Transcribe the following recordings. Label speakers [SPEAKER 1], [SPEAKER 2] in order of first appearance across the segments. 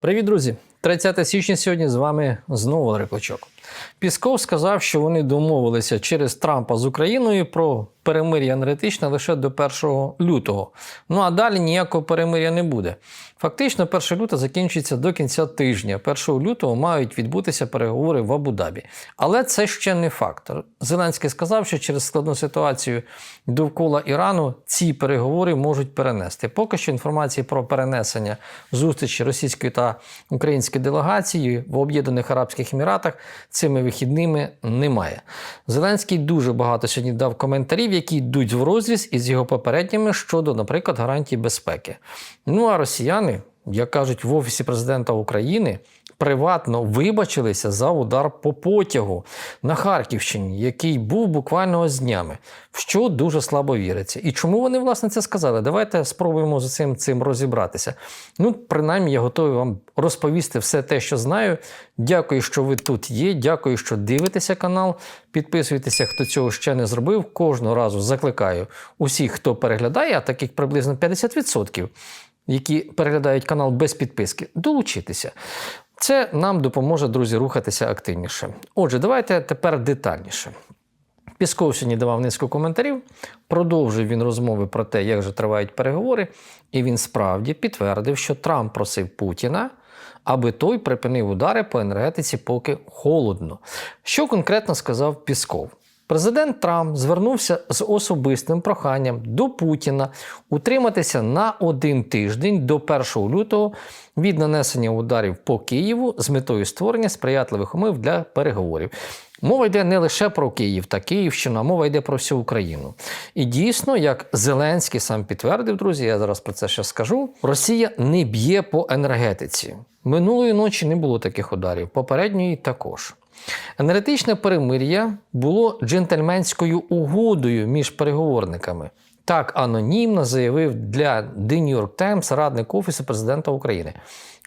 [SPEAKER 1] Привіт, друзі! 30 січня сьогодні з вами знову Валерій Клочок. Пісков сказав, що вони домовилися через Трампа з Україною про перемир'я енергетичне лише до 1 лютого. Ну а далі ніякого перемир'я не буде. Фактично, 1 лютого закінчується до кінця тижня. 1 лютого мають відбутися переговори в Абу-Дабі. Але це ще не факт. Зеленський сказав, що через складну ситуацію довкола Ірану ці переговори можуть перенести. Поки що інформації про перенесення зустрічі російської та української делегації в Об'єднаних Арабських Еміратах цими вихідними немає. Зеленський дуже багато сьогодні дав коментарів, які йдуть в розріз із його попередніми щодо, наприклад, гарантій безпеки. Ну а росіяни, як кажуть в Офісі президента України, приватно вибачилися за удар по потягу на Харківщині, який був буквально ось днями, в що дуже слабо віриться. І чому вони власне це сказали? Давайте спробуємо з цим цим розібратися. Ну, принаймні, я готовий вам розповісти все те, що знаю. Дякую, що ви тут є. Дякую, що дивитеся канал. Підписуйтеся, хто цього ще не зробив. Кожного разу закликаю усіх, хто переглядає, а таких приблизно 50%. Які переглядають канал без підписки, долучитися. Це нам допоможе, друзі, рухатися активніше. Отже, давайте тепер детальніше. Пісков сьогодні давав низку коментарів. Продовжив він розмови про те, як же тривають переговори, і він справді підтвердив, що Трамп просив Путіна, аби той припинив удари по енергетиці, поки холодно. Що конкретно сказав Пісков? Президент Трамп звернувся з особистим проханням до Путіна утриматися на один тиждень до 1 лютого від нанесення ударів по Києву з метою створення сприятливих умов для переговорів. Мова йде не лише про Київ та Київщину, а мова йде про всю Україну. І дійсно, як Зеленський сам підтвердив, друзі, я зараз про це ще скажу: Росія не б'є по енергетиці. Минулої ночі не було таких ударів, попередньої також. Енергетичне перемир'я було джентльменською угодою між переговорниками. Так анонімно заявив для The New York Times радник Офісу президента України.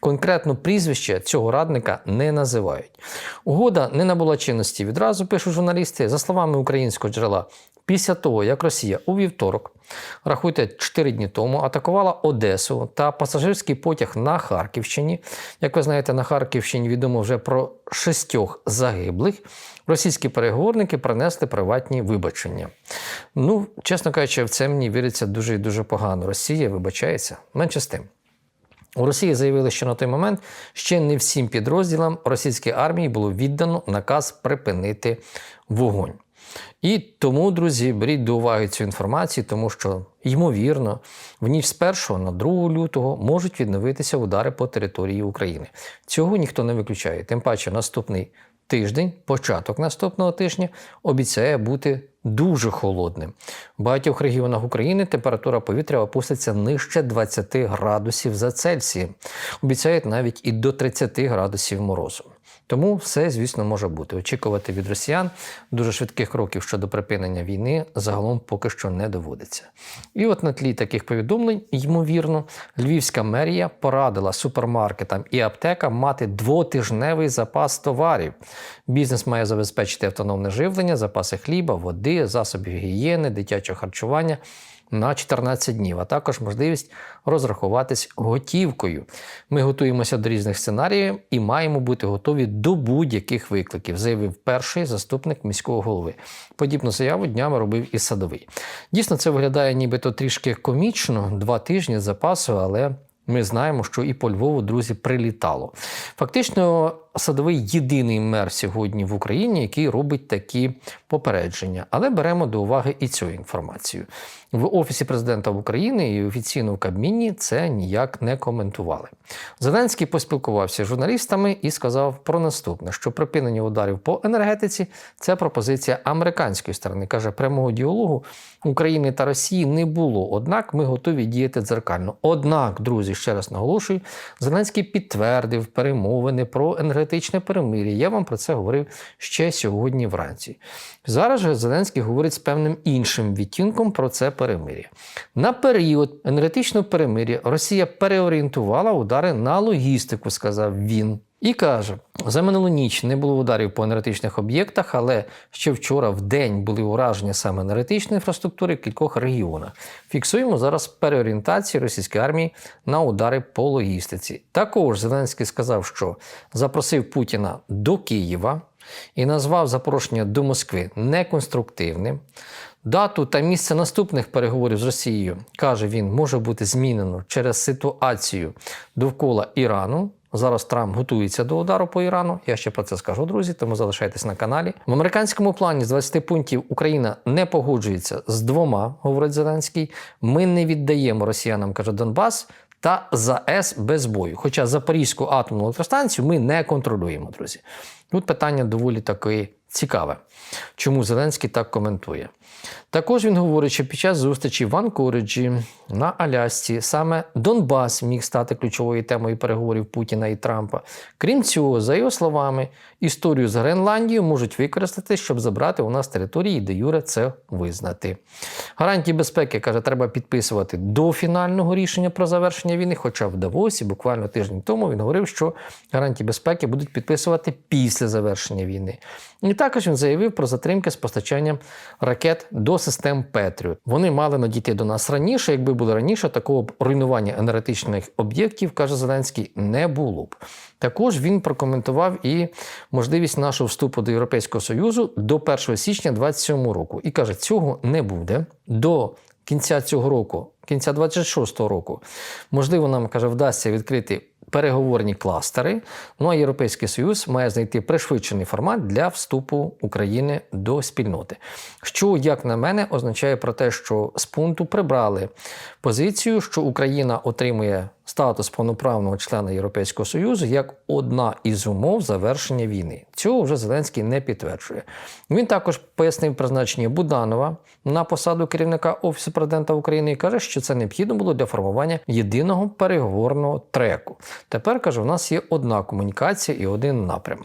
[SPEAKER 1] Конкретно прізвище цього радника не називають. Угода не набула чинності відразу, пишуть журналісти. За словами українського джерела, після того, як Росія у вівторок, рахуйте 4 дні тому, атакувала Одесу та пасажирський потяг на Харківщині. Як ви знаєте, на Харківщині відомо вже про шістьох загиблих. Російські переговорники принесли приватні вибачення. Ну, чесно кажучи, в це мені віриться дуже і дуже погано. Росія вибачається менше з тим. У Росії заявили, що на той момент ще не всім підрозділам російської армії було віддано наказ припинити вогонь. І тому, друзі, беріть до уваги цю інформацію, тому що, ймовірно, в ніч з 1 на 2 лютого можуть відновитися удари по території України. Цього ніхто не виключає. Тим паче, наступний тиждень, початок наступного тижня, обіцяє бути дуже холодним. В багатьох регіонах України температура повітря опуститься нижче 20 градусів за Цельсієм. Обіцяють навіть і до 30 градусів морозу. Тому все, звісно, може бути. Очікувати від росіян дуже швидких кроків щодо припинення війни загалом поки що не доводиться. І от на тлі таких повідомлень, ймовірно, львівська мерія порадила супермаркетам і аптекам мати двотижневий запас товарів. Бізнес має забезпечити автономне живлення, запаси хліба, води, засобів гігієни, дитячого харчування. На 14 днів, а також можливість розрахуватись готівкою. Ми готуємося до різних сценаріїв і маємо бути готові до будь-яких викликів, заявив перший заступник міського голови. Подібну заяву днями робив і садовий. Дійсно, це виглядає нібито трішки комічно, два тижні запасу, але ми знаємо, що і по Львову, друзі, прилітало. Фактично, садовий єдиний мер сьогодні в Україні, який робить такі попередження. Але беремо до уваги і цю інформацію. В Офісі президента України і офіційно в Кабміні це ніяк не коментували. Зеленський поспілкувався з журналістами і сказав про наступне: що припинення ударів по енергетиці це пропозиція американської сторони. каже, прямого діалогу України та Росії не було. Однак ми готові діяти дзеркально. Однак, друзі, ще раз наголошую, Зеленський підтвердив перемовини про енергетичне перемир'я. Я вам про це говорив ще сьогодні вранці. Зараз же Зеленський говорить з певним іншим відтінком про це перемир'я. На період енергетичного перемир'я Росія переорієнтувала удари на логістику, сказав він. І каже: за минулу ніч не було ударів по енергетичних об'єктах, але ще вчора в день були ураження саме енергетичної інфраструктури в кількох регіонах. Фіксуємо зараз переорієнтацію російської армії на удари по логістиці. Також Зеленський сказав, що запросив Путіна до Києва і назвав запрошення до Москви неконструктивним. Дату та місце наступних переговорів з Росією каже він, може бути змінено через ситуацію довкола Ірану. Зараз Трамп готується до удару по Ірану. Я ще про це скажу, друзі, тому залишайтесь на каналі. В американському плані з 20 пунктів Україна не погоджується з двома, говорить Зеленський. Ми не віддаємо росіянам, каже Донбас. Та ЗАЕС без бою. Хоча Запорізьку атомну електростанцію ми не контролюємо, друзі. Тут питання доволі таки цікаве. Чому Зеленський так коментує? Також він говорить, що під час зустрічі в Анкориджі на Алясці саме Донбас міг стати ключовою темою переговорів Путіна і Трампа. Крім цього, за його словами, історію з Гренландією можуть використати, щоб забрати у нас території, де Юре це визнати. Гарантії безпеки каже, треба підписувати до фінального рішення про завершення війни. Хоча в Давосі буквально тиждень тому він говорив, що гарантії безпеки будуть підписувати після завершення війни. І також він заявив про затримки з постачанням ракет до систем Петріот. Вони мали надійти до нас раніше. Якби були раніше, такого б руйнування енергетичних об'єктів, каже Зеленський, не було б. Також він прокоментував і можливість нашого вступу до Європейського Союзу до 1 січня 2027 року. І каже, цього не буде до кінця цього року, кінця 26-го року. Можливо, нам каже, вдасться відкрити переговорні кластери. Ну а Європейський Союз має знайти пришвидшений формат для вступу України до спільноти. Що, як на мене, означає про те, що з пункту прибрали позицію, що Україна отримує статус повноправного члена Європейського Союзу як одна із умов завершення війни. Цього вже Зеленський не підтверджує. Він також пояснив призначення Буданова на посаду керівника Офісу президента України і каже, що це необхідно було для формування єдиного переговорного треку. Тепер каже, у нас є одна комунікація і один напрям.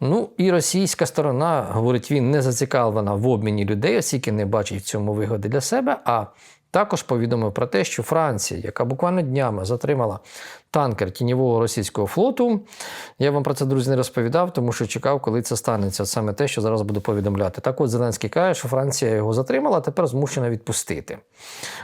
[SPEAKER 1] Ну і російська сторона, говорить він, не зацікавлена в обміні людей, оскільки не бачить в цьому вигоди для себе. А також повідомив про те, що Франція, яка буквально днями затримала танкер тіньового російського флоту, я вам про це, друзі, не розповідав, тому що чекав, коли це станеться. Саме те, що зараз буду повідомляти. Так от Зеленський каже, що Франція його затримала, тепер змушена відпустити.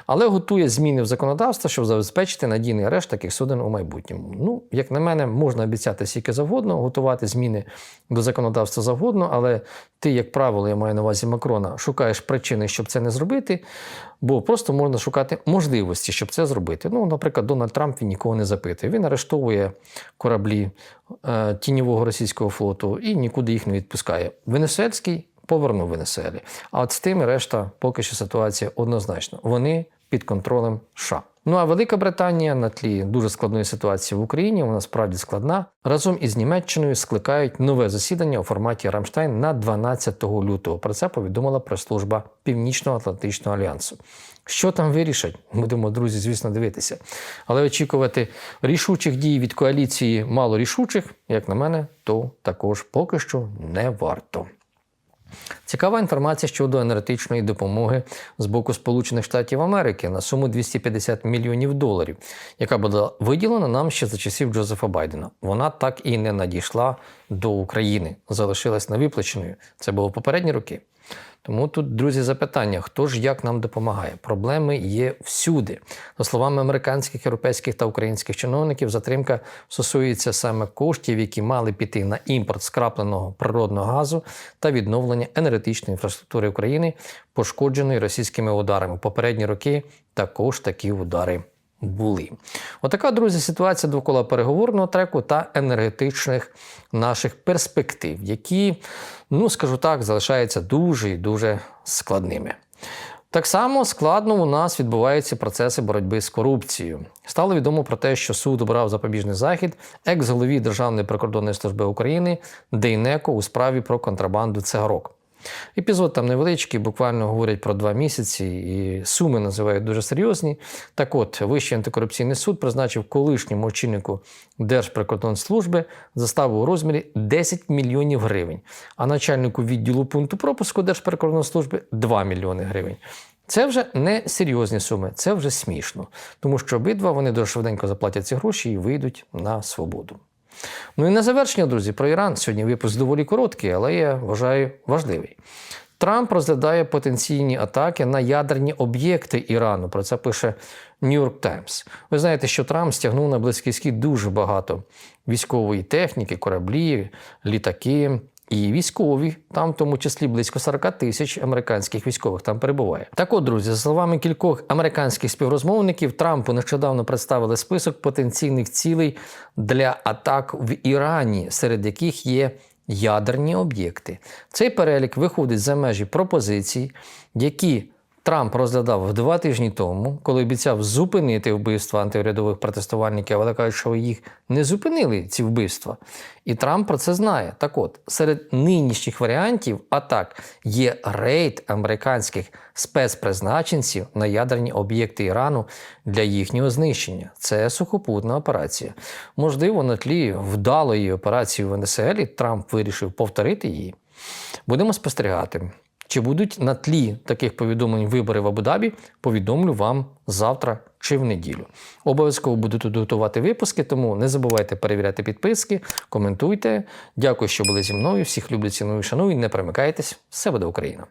[SPEAKER 1] Але готує зміни в законодавство, щоб забезпечити надійний арешт таких суден у майбутньому. Ну, як на мене, можна обіцяти скільки завгодно, готувати зміни до законодавства завгодно, але ти, як правило, я маю на увазі Макрона, шукаєш причини, щоб це не зробити, бо просто можна шукати можливості, щоб це зробити. Ну, наприклад, Дональд Трамп він нікого не запитує. Він арештовує кораблі е, тіньового російського флоту і нікуди їх не відпускає. Венесуельський повернув Венесуелі. А от з тими решта поки що ситуація однозначно. Вони під контролем США. Ну а Велика Британія на тлі дуже складної ситуації в Україні, вона справді складна. Разом із Німеччиною скликають нове засідання у форматі Рамштайн на 12 лютого. Про це повідомила прес-служба Північно-Атлантичного альянсу. Що там вирішать, будемо, друзі, звісно, дивитися. Але очікувати рішучих дій від коаліції мало рішучих, як на мене, то також поки що не варто. Цікава інформація щодо енергетичної допомоги з боку Сполучених Штатів Америки на суму 250 мільйонів доларів, яка була виділена нам ще за часів Джозефа Байдена. Вона так і не надійшла до України, залишилась невиплаченою. Це було попередні роки. Тому тут, друзі, запитання: хто ж як нам допомагає? Проблеми є всюди. За словами американських, європейських та українських чиновників, затримка стосується саме коштів, які мали піти на імпорт скрапленого природного газу та відновлення енергетичної інфраструктури України, пошкодженої російськими ударами. Попередні роки також такі удари. Були. Отака, друзі, ситуація довкола переговорного треку та енергетичних наших перспектив, які, ну скажу так, залишаються дуже і дуже складними. Так само складно у нас відбуваються процеси боротьби з корупцією. Стало відомо про те, що суд обрав запобіжний захід екс-голові Державної прикордонної служби України Дейнеко у справі про контрабанду цигарок. Епізод там невеличкий, буквально говорять про два місяці, і суми називають дуже серйозні. Так от, Вищий антикорупційний суд призначив колишньому очільнику Держприкордонслужби заставу у розмірі 10 мільйонів гривень, а начальнику відділу пункту пропуску Держприкордонслужби 2 мільйони гривень. Це вже не серйозні суми, це вже смішно, тому що обидва вони дуже швиденько заплатять ці гроші і вийдуть на свободу. Ну і на завершення, друзі, про Іран. Сьогодні випуск доволі короткий, але я вважаю важливий. Трамп розглядає потенційні атаки на ядерні об'єкти Ірану. Про це пише Нью-Йорк Таймс. Ви знаєте, що Трамп стягнув на Близький Схід дуже багато військової техніки, кораблі, літаки. І військові, там в тому числі близько 40 тисяч американських військових там перебуває. Так от, друзі, за словами кількох американських співрозмовників, Трампу нещодавно представили список потенційних цілей для атак в Ірані, серед яких є ядерні об'єкти. Цей перелік виходить за межі пропозицій, які Трамп розглядав два тижні тому, коли обіцяв зупинити вбивства антиурядових протестувальників, але кажуть, що їх не зупинили ці вбивства. І Трамп про це знає. Так от, серед нинішніх варіантів атак є рейд американських спецпризначенців на ядерні об'єкти Ірану для їхнього знищення. Це сухопутна операція. Можливо, на тлі вдалої операції в Венесуелі Трамп вирішив повторити її. Будемо спостерігати. Чи будуть на тлі таких повідомлень вибори в Абу-Дабі, повідомлю вам завтра чи в неділю. Обов'язково буду тут готувати випуски, тому не забувайте перевіряти підписки, коментуйте. Дякую, що були зі мною. Всіх люблю, ціную, шаную. Не перемикайтесь. Все буде Україна!